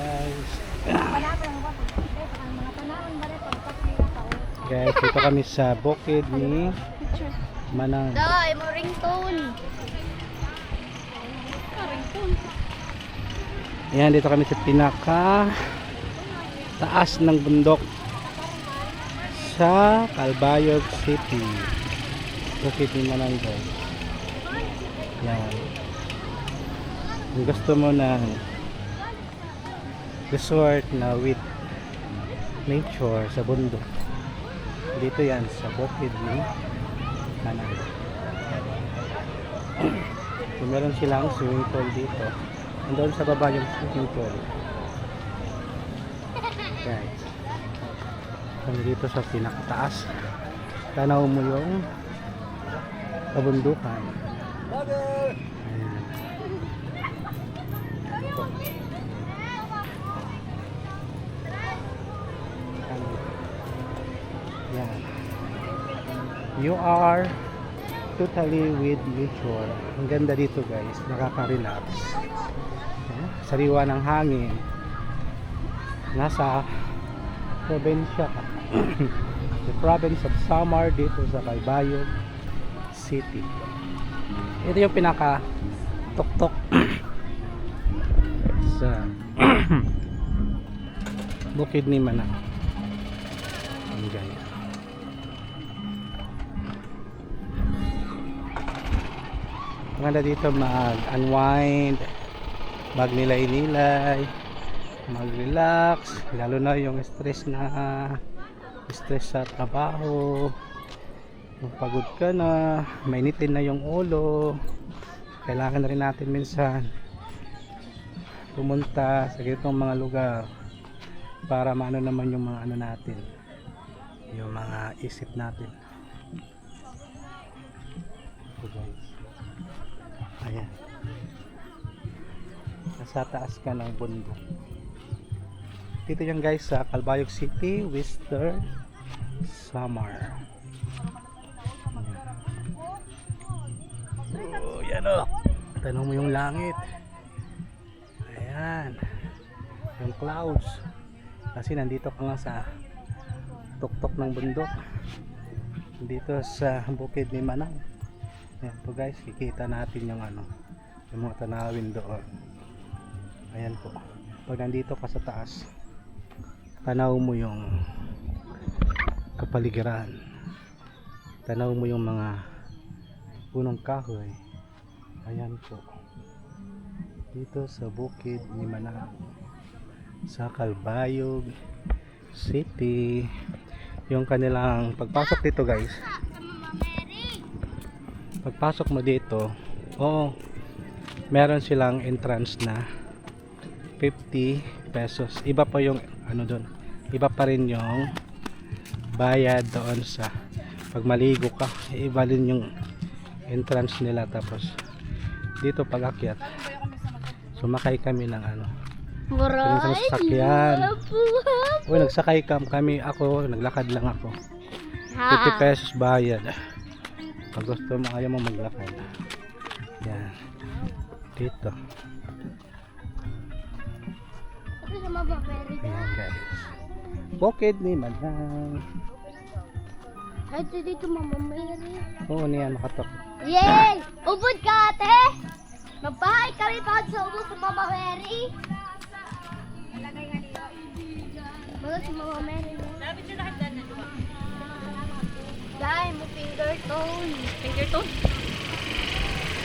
guys. O. Guys, dito kami sa bukid ni. Manang. Dai, mo ringtone. Ringtone. Ayan, dito kami sa pinaka taas ng bundok sa Calbayog City. Bukid ni Manang guys. Yan. Kung gusto mo ng resort na with nature sa bundok. Dito yan sa bukid ni Manang. So, meron silang swimming pool dito. Andun sa baba yung swimming pool. Guys. Kami dito sa pinakataas. Tanaw mo yung kabundukan. Ayan. Ito. Yan. You are totally with nature. Ang ganda dito guys, nakaka-relax. Sariwa ng hangin. Nasa probinsya ka. The province of Samar dito sa Calbayog City. Ito yung pinaka tuktok sa bukid ni Manang. Ang ganda. Maganda dito mag-unwind, magnilay-nilay, mag-relax, lalo na yung stress na stress sa trabaho. Pagod ka na, mainitin na yung ulo, kailangan rin natin minsan pumunta sa ganitong mga lugar para maano naman yung mga ano natin yung mga isip natin ito guys ayan. Nasa taas ka ng bundok. Dito yan guys sa Calbayog City Western Samar. Oh yan o tanong mo yung langit. Ayan. Yung clouds. Kasi nandito ka nga sa tuktok ng bundok. Dito sa bukid ni Manang ayan po guys kikita natin yung ano yung mga tanawin doon. Ayan po. Pag nandito ka sa taas tanaw mo yung kapaligiran. Tanaw mo yung mga punong kahoy. Ayan po. Dito sa bukid ni Manang sa Calbayog City. Yung kanilang pagpasok dito guys pagpasok mo dito oo meron silang entrance na 50 pesos iba pa yung ano doon iba pa rin yung bayad doon sa pag maligo ka iba rin yung entrance nila tapos dito pag akyat sumakay kami ng ano sa sasakyan. Uy, nagsakay kam kami ako, naglakad lang ako. 50 pesos bayad. Pag gusto mo, ayaw mo maglakad. Yan. Dito. Ayan guys. Bukid ni Manang. Ay, ito dito mama Mary. Oo niyan, makatok. Yay! Ubod ka ate! Magbahay kami pa sa ubod sa mama Mary. Mga si mama Mary. Dahil mo finger tone. Finger tone?